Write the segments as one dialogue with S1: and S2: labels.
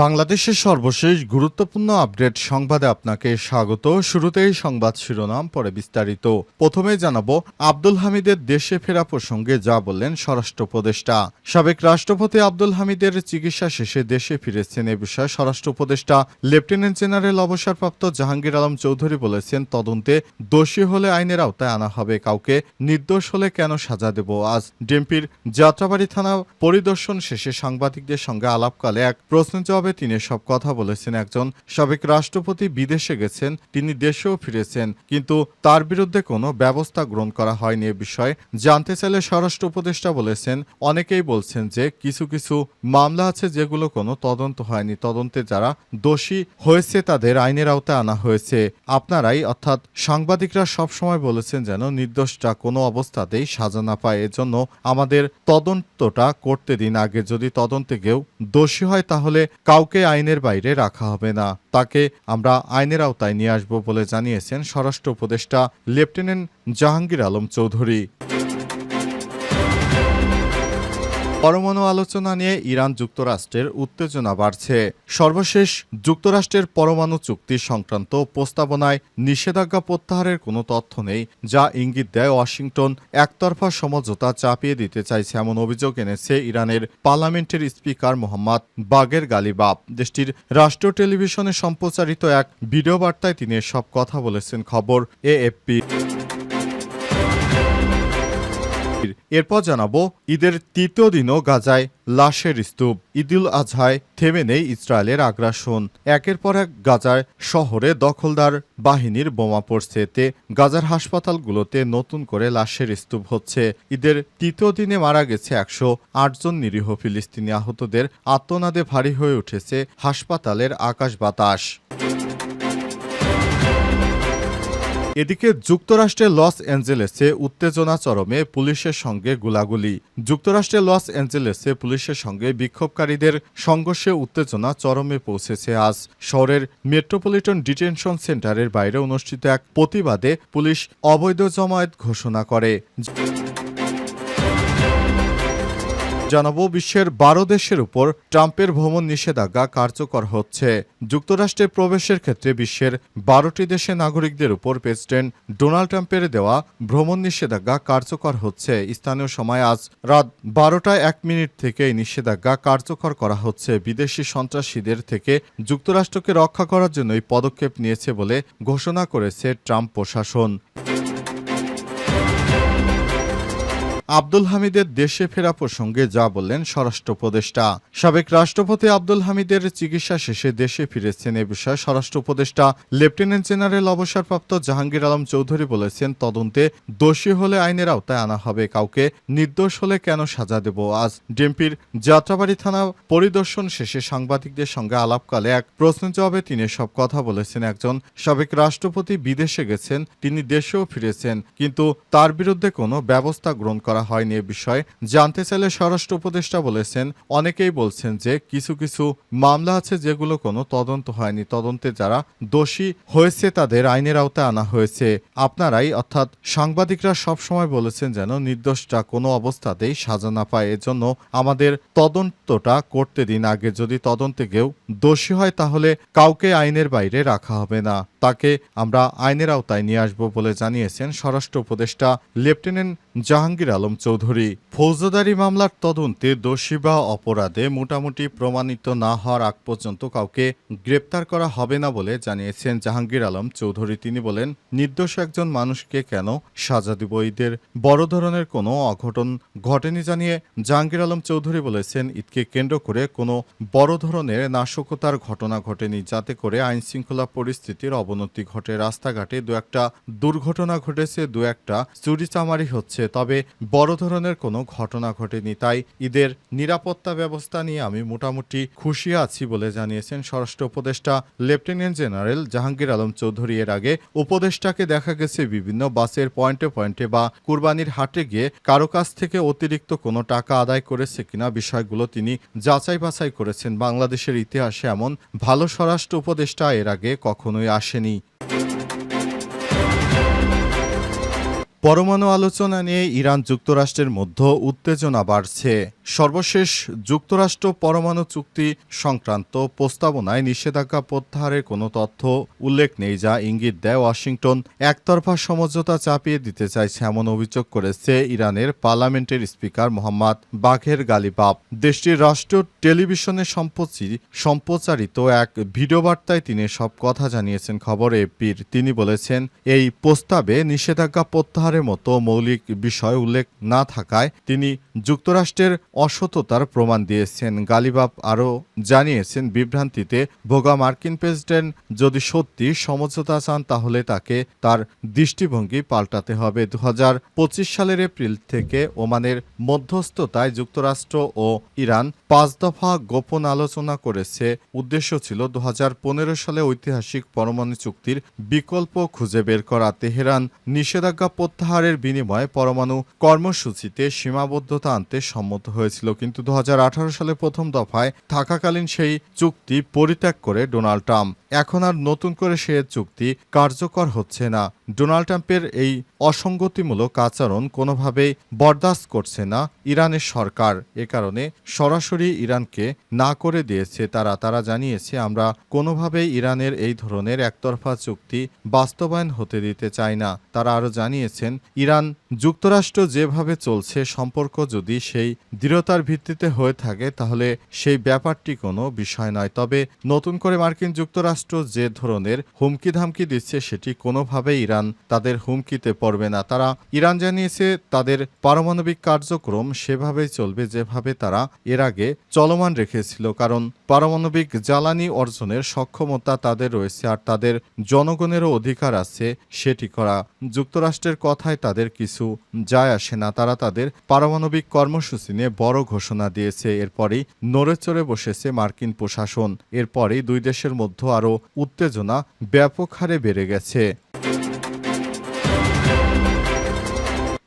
S1: বাংলাদেশের সর্বশেষ গুরুত্বপূর্ণ আপডেট সংবাদে আপনাকে স্বাগত। শুরুতেই সংবাদ শিরোনাম, পরে বিস্তারিত। প্রথমে জানাব, আব্দুল হামিদের দেশে ফেরা প্রসঙ্গে যা বললেন স্বরাষ্ট্র উপদেষ্টা। সাবেক রাষ্ট্রপতি আব্দুল হামিদের চিকিৎসা শেষে দেশে ফিরেছেন এ বিষয়ে স্বরাষ্ট্র উপদেষ্টা। লেফটেন্যান্ট জেনারেল অবসরপ্রাপ্ত জাহাঙ্গীর আলম চৌধুরী বলেছেন, তদন্তে দোষী হলে আইনের আওতায় আনা হবে। কাউকে নির্দোষ হলে কেন সাজা দেব? আজ ডিএমপির যাত্রাবাড়ি থানা পরিদর্শন শেষে সাংবাদিকদের সঙ্গে আলাপকালে এক প্রশ্ন জবাবে তিনি সব কথা বলেছেন। একজন সাবেক রাষ্ট্রপতি বিদেশে গেছেন, তিনি দেশেও ফিরেছেন, কিন্তু তার বিরুদ্ধে কোনো ব্যবস্থা গ্রহণ করা হয়নি এ বিষয়ে। জানতে চাইলে স্বরাষ্ট্র উপদেষ্টা বলেছেন, অনেকেই বলছেন যে কিছু কিছু মামলা আছে যেগুলো কোনো তদন্ত হয়নি। তদন্তে যারা দোষী হয়েছে তাদের আইনের আওতায় আনা হয়েছে। আপনারাই অর্থাৎ সাংবাদিকরা সবসময় বলেছেন যেন নির্দোষটা কোনো অবস্থাতেই সাজা না পায়। এজন্য আমাদের তদন্তটা করতে দিন আগে। যদি তদন্তে কেউ দোষী হয় তাহলে কাউকে আইনের বাইরে রাখা হবে না। তাকে আমরা আইনের আওতায় নিয়ে আসব বলে জানিয়েছেন স্বরাষ্ট্র উপদেষ্টা লেফটেন্যান্ট জাহাঙ্গীর আলম চৌধুরী। পরমাণু আলোচনা নিয়ে ইরান যুক্তরাষ্ট্রের উত্তেজনা বাড়ছে। সর্বশেষ যুক্তরাষ্ট্রের পরমাণু চুক্তি সংক্রান্ত প্রস্তাবনায় নিষেধাজ্ঞা প্রত্যাহারের কোনো তথ্য নেই, যা ইঙ্গিত দেয় ওয়াশিংটন একতরফা সমঝোতা চাপিয়ে দিতে চাইছে এমন অভিযোগ এনেছে ইরানের পার্লামেন্টের স্পিকার মোহাম্মদ বাগের গালিবাব। দেশটির রাষ্ট্রীয় টেলিভিশনে সম্প্রচারিত এক ভিডিও বার্তায় তিনি সব কথা বলেছেন। খবর এএফপি। এরপর জানাব ঈদের তৃতীয় দিনও গাজায় লাশের স্তূপ। ঈদুল আজহায় থেমে নেই ইসরায়েলের আগ্রাসন। একের পর এক গাজায় শহরে দখলদার বাহিনীর বোমা পড়ছে। এতে গাজার হাসপাতালগুলোতে নতুন করে লাশের স্তূপ হচ্ছে। ঈদের তৃতীয় দিনে মারা গেছে একশো আটজন নিরীহ ফিলিস্তিনি আহতদের। আত্মনাদে ভারী হয়ে উঠেছে হাসপাতালের আকাশ বাতাস। এদিকে যুক্তরাষ্ট্রের লস অ্যাঞ্জেলেসে উত্তেজনা চরমে পুলিশের সঙ্গে গোলাগুলি। যুক্তরাষ্ট্রের লস অ্যাঞ্জেলেসে পুলিশের সঙ্গে বিক্ষোভকারীদের সংঘর্ষে উত্তেজনা চরমে পৌঁছেছে আজ। শহরের মেট্রোপলিটন ডিটেনশন সেন্টারের বাইরে অনুষ্ঠিত এক প্রতিবাদে পুলিশ অবৈধ জমায়েত ঘোষণা করে। জানাব, বিশ্বের বারো দেশের উপর ট্রাম্পের ভ্রমণ নিষেধাজ্ঞা কার্যকর হচ্ছে। যুক্তরাষ্ট্রে প্রবেশের ক্ষেত্রে বিশ্বের বারোটি দেশের নাগরিকদের উপর প্রেসিডেন্ট ডোনাল্ড ট্রাম্পের দেওয়া ভ্রমণ নিষেধাজ্ঞা কার্যকর হচ্ছে। স্থানীয় সময় আজ রাত বারোটায় এক মিনিট থেকে এই নিষেধাজ্ঞা কার্যকর করা হচ্ছে। বিদেশি সন্ত্রাসীদের থেকে যুক্তরাষ্ট্রকে রক্ষা করার জন্য এই পদক্ষেপ নিয়েছে বলে ঘোষণা করেছে ট্রাম্প প্রশাসন। আব্দুল হামিদের দেশে ফেরা প্রসঙ্গে যা বললেন স্বরাষ্ট্র উপদেষ্টা। সাবেক রাষ্ট্রপতি আব্দুল হামিদের চিকিৎসা শেষে দেশে ফিরেছেন এ বিষয়ে স্বরাষ্ট্র উপদেষ্টা। লেফটেন্যান্ট জেনারেল অবসরপ্রাপ্ত জাহাঙ্গীর আলম চৌধুরী বলেছেন, তদন্তে দোষী হলে আইনের আওতায় আনা হবে। কাউকে নির্দোষ হলে কেন সাজা দেব? আজ ডিএমপির যাত্রাবাড়ি থানা পরিদর্শন শেষে সাংবাদিকদের সঙ্গে আলাপকালে এক প্রশ্ন জবাবে তিনি সব কথা বলেছেন। একজন সাবেক রাষ্ট্রপতি বিদেশে গেছেন, তিনি দেশেও ফিরেছেন, কিন্তু তার বিরুদ্ধে কোনো ব্যবস্থা গ্রহণ করা হয়নি এ বিষয়ে। জানতে চাইলে স্বরাষ্ট্র উপদেষ্টা বলেছেন, অনেকেই বলছেন যে কিছু কিছু মামলা আছে যেগুলো কোনো তদন্ত হয়নি। তদন্তে যারা দোষী হয়েছে তাদের আইনের আওতায় আনা হয়েছে। আপনারাই অর্থাৎ সাংবাদিকরা সবসময় বলেছেন যেন নির্দোষটা কোনো অবস্থাতেই সাজা না পায়। এজন্য আমাদের তদন্তটা করতে দিন আগে। যদি তদন্তে কেউ দোষী হয় তাহলে কাউকে আইনের বাইরে রাখা হবে না। তাকে আমরা আইনের আওতায় নিয়ে আসব বলে জানিয়েছেন স্বরাষ্ট্র উপদেষ্টা লেফটেন্যান্ট জাহাঙ্গীর চৌধুরী। ফৌজদারি মামলার তদন্তে দোষী বা অপরাধে মোটামুটি প্রমাণিত না হওয়ার আগ পর্যন্ত কাউকে গ্রেপ্তার করা হবে না বলে জানিয়েছেন জাহাঙ্গীর আলম চৌধুরী। তিনি বলেন, নির্দোষ একজন মানুষকে কেন সাজা দিব? ঈদের বড় ধরনের কোনো অঘটন ঘটেনি জানিয়ে জাহাঙ্গীর আলম চৌধুরী বলেছেন, ঈদকে কেন্দ্র করে কোনো বড় ধরনের নাশকতার ঘটনা ঘটেনি, যাতে করে আইন শৃঙ্খলা পরিস্থিতির অবনতি ঘটে। রাস্তাঘাটে দু একটা দুর্ঘটনা ঘটেছে, দু একটা চুরিচামারি হচ্ছে, তবে বড় ধরনের কোনো ঘটনা ঘটেনি, তাই ঈদের নিরাপত্তা ব্যবস্থা নিয়ে আমি মোটামুটি খুশি আছি বলে জানিয়েছেন স্বরাষ্ট্র উপদেষ্টা, লেফটেন্যান্ট জেনারেল জাহাঙ্গীর আলম চৌধুরী। এর আগে উপদেষ্টাকে দেখা গেছে বিভিন্ন বাসের পয়েন্টে পয়েন্টে বা কুরবানির হাটে গিয়ে কারও কাছ থেকে অতিরিক্ত কোনো টাকা আদায় করেছে কিনা বিষয়গুলো তিনি যাচাই বাছাই করেছেন। বাংলাদেশের ইতিহাসে এমন ভালো স্বরাষ্ট্র উপদেষ্টা এর আগে কখনোই আসেনি। পরমাণু আলোচনা নিয়ে ইরান যুক্তরাষ্ট্রের মধ্যে উত্তেজনা বাড়ছে। সর্বশেষ যুক্তরাষ্ট্র পরমাণু চুক্তি সংক্রান্ত প্রস্তাবনায় নিষেধাজ্ঞা প্রত্যাহারের কোনো তথ্য উল্লেখ নেই, যা ইঙ্গিত দেয় ওয়াশিংটন একতরফা সমঝোতা চাপিয়ে দিতে চাইছে এমন অভিযোগ করেছে ইরানের পার্লামেন্টের স্পিকার মোহাম্মদ বাঘের গালিবাব। দেশটির রাষ্ট্রীয় টেলিভিশনে সম্প্রতি সম্প্রচারিত এক ভিডিও বার্তায় তিনি সব কথা জানিয়েছেন খবর এপির তিনি বলেছেন, এই প্রস্তাবে নিষেধাজ্ঞা প্রত্যাহারের মতো মৌলিক বিষয় উল্লেখ না থাকায় তিনি যুক্তরাষ্ট্রের অসততার প্রমাণ দিয়েছেন। গালিবাব আরও জানিয়েছেন, বিভ্রান্তিতে ভোগা মার্কিন প্রেসিডেন্ট যদি সত্যি সমঝোতা চান, তাহলে তাকে তার দৃষ্টিভঙ্গি পাল্টাতে হবে। দু হাজার পঁচিশ সালের এপ্রিল থেকে ওমানের মধ্যস্থতায় যুক্তরাষ্ট্র ও ইরান পাঁচ দফা গোপন আলোচনা করেছে। উদ্দেশ্য ছিল দু হাজার পনেরো সালে ঐতিহাসিক পরমাণু চুক্তির বিকল্প খুঁজে বের করা। তেহরান নিষেধাজ্ঞা প্রত্যাহারের বিনিময়ে পরমাণু কর্মসূচিতে সীমাবদ্ধতা আনতে সম্মত হয়েছিল, কিন্তু দু হাজার আঠারো সালে প্রথম দফায় থাকাকালীন সেই চুক্তি পরিত্যাগ করে ডোনাল্ড ট্রাম্প। এখন আর নতুন করে সে চুক্তি কার্যকর হচ্ছে না। ডোনাল্ড ট্রাম্পের এই অসঙ্গতিমূলক আচরণ কোনোভাবেই বরদাস্ত করছে না ইরানের সরকার। এ কারণে সরাসরি ইরানকে না করে দিয়েছে তারা। তারা জানিয়েছে, আমরা কোনোভাবেই ইরানের এই ধরনের একতরফা চুক্তি বাস্তবায়ন হতে দিতে চাই না। তারা আরও জানিয়েছেন, ইরান যুক্তরাষ্ট্র যেভাবে চলছে, সম্পর্ক যদি সেই দৃঢ়তার ভিত্তিতে হয়ে থাকে, তাহলে সেই ব্যাপারটি কোনো বিষয় নয়। তবে নতুন করে মার্কিন যুক্তরাষ্ট্র যে ধরনের হুমকি ধামকি দিচ্ছে সেটি কোনোভাবেই ইরান তাদের হুমকিতে পড়বে না। তারা ইরান জানিয়েছে, তাদের পারমাণবিক কার্যক্রম সেভাবেই চলবে যেভাবে তারা এর আগে চলমান রেখেছিল, কারণ পারমাণবিক জ্বালানি অর্জনের সক্ষমতা তাদের রয়েছে আর তাদের জনগণেরও অধিকার আছে সেটি করা। যুক্তরাষ্ট্রের কথায় তাদের কিছু যায় আসে না। তারা তাদের পারমাণবিক কর্মসূচি নিয়ে বড় ঘোষণা দিয়েছে। এরপরেই নড়ে চড়ে বসেছে মার্কিন প্রশাসন। এরপরেই দুই দেশের মধ্যে আরও উত্তেজনা ব্যাপক হারে বেড়ে গেছে।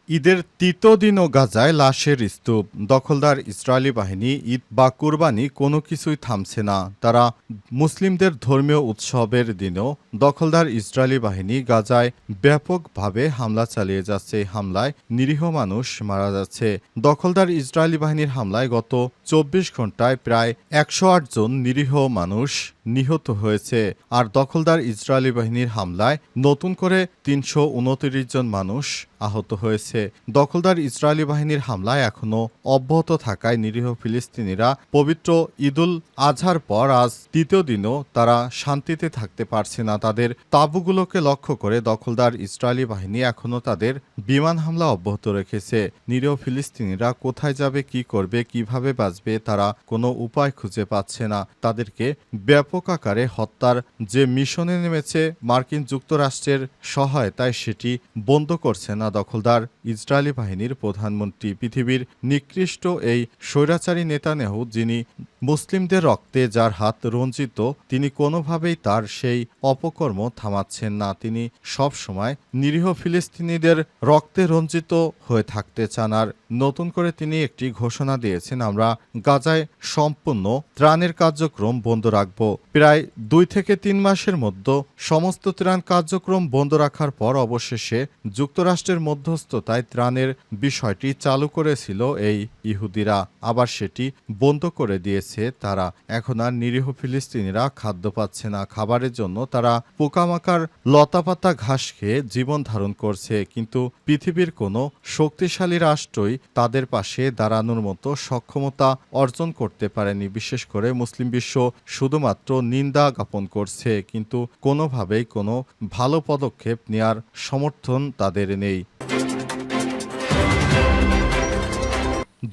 S1: ঈদের তৃতীয় দিনও গাজায় লাশের স্তূপ। দখলদার ইসরায়েলি বাহিনী ঈদ বা কুরবানি কোনো কিছুই থামছে না। তারা মুসলিমদের ধর্মীয় উৎসবের দিনেও দখলদার ইসরায়েলি বাহিনী গাজায় ব্যাপকভাবে হামলা চালিয়ে যাচ্ছে। হামলায় নিরীহ মানুষ মারা যাচ্ছে। দখলদার ইসরায়েলি বাহিনীর হামলায় গত চব্বিশ ঘন্টায় প্রায় একশো আট জন নিরীহ মানুষ নিহত হয়েছে। আর দখলদার ইসরায়েলি বাহিনীর হামলায় নতুন করে তিনশো উনত্রিশ জন মানুষ আহত হয়েছে। দখলদার ইসরায়েলি বাহিনীর হামলায় এখনও অব্যাহত থাকায় নিরীহ ফিলিস্তিনিরা পবিত্র ঈদুল আজহার পর আজ দ্বিতীয় দিনও তারা শান্তিতে থাকতে পারছে না। তাদের তাঁবুগুলোকে লক্ষ্য করে দখলদার ইসরায়েলি বাহিনী এখনও তাদের বিমান হামলা অব্যাহত রেখেছে। নিরীহ ফিলিস্তিনিরা কোথায় যাবে, কি করবে, কীভাবে বাঁচবে, তারা কোনো উপায় খুঁজে পাচ্ছে না। তাদেরকে ব্যাপক আকারে হত্যার যে মিশনে নেমেছে মার্কিন যুক্তরাষ্ট্রের সহায়তায় সেটি বন্ধ করছে না দখলদার ইসরায়েলি বাহিনীর প্রধানমন্ত্রী পৃথিবীর নিকৃষ্ট এই স্বৈরাচারী নেতা নেহ যিনি মুসলিমদের রক্তে যার হাত রঞ্জিত, তিনি কোনোভাবেই তার সেই অপকর্ম থামাচ্ছেন না। তিনি সবসময় নিরীহ ফিলিস্তিনিদের রক্তে রঞ্জিত হয়ে থাকতে চান। আর নতুন করে তিনি একটি ঘোষণা দিয়েছেন, আমরা গাজায় সম্পূর্ণ ত্রাণের কার্যক্রম বন্ধ রাখব। প্রায় দুই থেকে তিন মাসের মধ্যে সমস্ত ত্রাণ কার্যক্রম বন্ধ রাখার পর অবশেষে যুক্তরাষ্ট্রের মধ্যস্থতায় ত্রাণের বিষয়টি চালু করেছিল এই ইহুদিরা। আবার সেটি বন্ধ করে দিয়েছে তারা। এখন আর নিরীহ ফিলিস্তিনিরা খাদ্য পাচ্ছে না, খাবারের জন্য তারা পোকামাকার লতাপাতা ঘাস খেয়ে জীবন ধারণ করছে। কিন্তু পৃথিবীর কোনো শক্তিশালী রাষ্ট্রই তাদের পাশে দাঁড়ানোর মতো সক্ষমতা অর্জন করতে পারেনি। বিশেষ করে মুসলিম বিশ্ব শুধুমাত্র নিন্দা জ্ঞাপন করছে, কিন্তু কোনোভাবেই কোনো ভালো পদক্ষেপ নেয়ার সমর্থন তাদের নেই।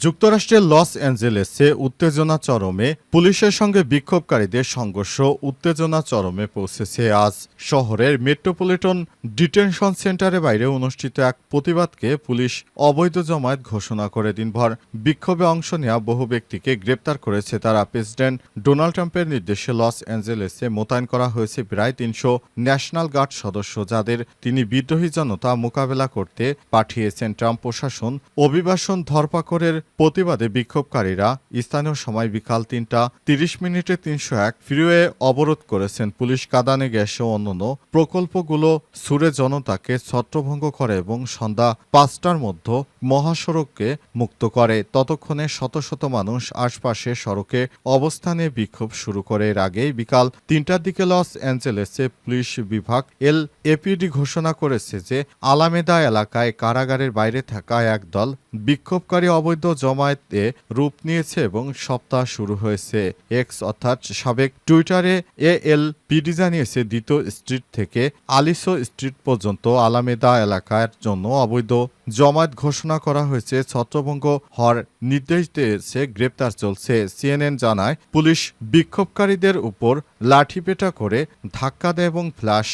S1: যুক্তরাষ্ট্রের লস অ্যাঞ্জেলেসে উত্তেজনা চরমে, পুলিশের সঙ্গে বিক্ষোভকারীদের সংঘর্ষ উত্তেজনা চরমে পৌঁছেছে আজ। শহরের মেট্রোপলিটন ডিটেনশন সেন্টারের বাইরে অনুষ্ঠিত এক প্রতিবাদকে পুলিশ অবৈধ জমায়েত ঘোষণা করে দিনভর। বিক্ষোভে অংশ নেওয়া বহু ব্যক্তিকে গ্রেপ্তার করেছে তারা। প্রেসিডেন্ট ডোনাল্ড ট্রাম্পের নির্দেশে লস অ্যাঞ্জেলেসে মোতায়েন করা হয়েছে প্রায় তিনশো ন্যাশনাল গার্ড সদস্য, যাদের তিনি বিদ্রোহী জনতা মোকাবেলা করতে পাঠিয়েছেন। ট্রাম্প প্রশাসন অভিবাসন ধরপাকড়ের প্রতিবাদে বিক্ষোভকারীরা স্থানীয় সময় বিকাল তিনটা তিরিশ মিনিটে তিনশো এক ফ্রিওয়ে অবরোধ করেছেন পুলিশ কাদানে গ্যাস ও অন্যান্য প্রকল্পগুলো সুরে জনতাকে ছত্রভঙ্গ করে এবং সন্ধ্যা পাঁচটার মধ্যে মহাসড়ককে মুক্ত করে। ততক্ষণে শত শত মানুষ আশপাশে সড়কে অবস্থানে বিক্ষোভ শুরু করে। এর আগেই বিকাল তিনটার দিকে লস অ্যাঞ্জেলেসে পুলিশ বিভাগ এল এপিডি ঘোষণা করেছে যে আলামেদা এলাকায় কারাগারের বাইরে থাকা একদল বিক্ষোভকারী অবৈধ জমায়েতে রূপ নিয়েছে এবং সপ্তাহ শুরু হয়েছে। এক্স অর্থাৎ সাবেক টুইটারে এ এল পিডি জানিয়েছে দ্বিতীয় স্ট্রিট থেকে আলিসো স্ট্রিট পর্যন্ত আলামেদা এলাকার জন্য অবৈধ জমায়েত ঘোষণা করা হয়েছে। ছত্রভঙ্গ হওয়ার নির্দেশ দিয়েছে, গ্রেপ্তার চলছে। সিএনএন জানায়, পুলিশ বিক্ষোভকারীদের উপর লাঠিপেটা করে ধাক্কা দেয় এবং ফ্ল্যাশ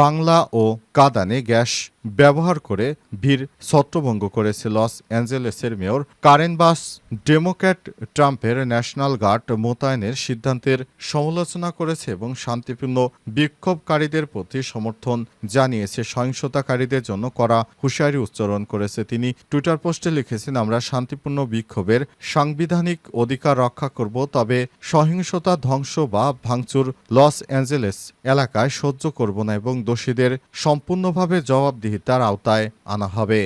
S1: বাংলা ও কাদানে গ্যাস ব্যবহার করে ভিড় ছত্রভঙ্গ করেছে। লস অ্যাঞ্জেলেসের মেয়র কারেন বাস, ডেমোক্র্যাট ট্রাম্পের ন্যাশনাল গার্ড মোতায়েনের সিদ্ধান্তের সমালোচনা করেছে এবং শান্তিপূর্ণ বিক্ষোভকারীদের প্রতি সমর্থন জানিয়েছে সহিংসতাকারীদের জন্য করা হুঁশিয়ারি উচ্চারণ করেছে তিনি। টুইটার পোস্টে লিখেছেন, আমরা শান্তিপূর্ণ বিক্ষোভের সাংবিধানিক অধিকার রক্ষা করব, তবে সহিংসতা ধ্বংস বা ভাঙচুর লস অ্যাঞ্জেলেস এলাকায় সহ্য করব না এবং দোষীদের সম্পূর্ণভাবে জবাবদিহিতার আওতায় আনা হবে।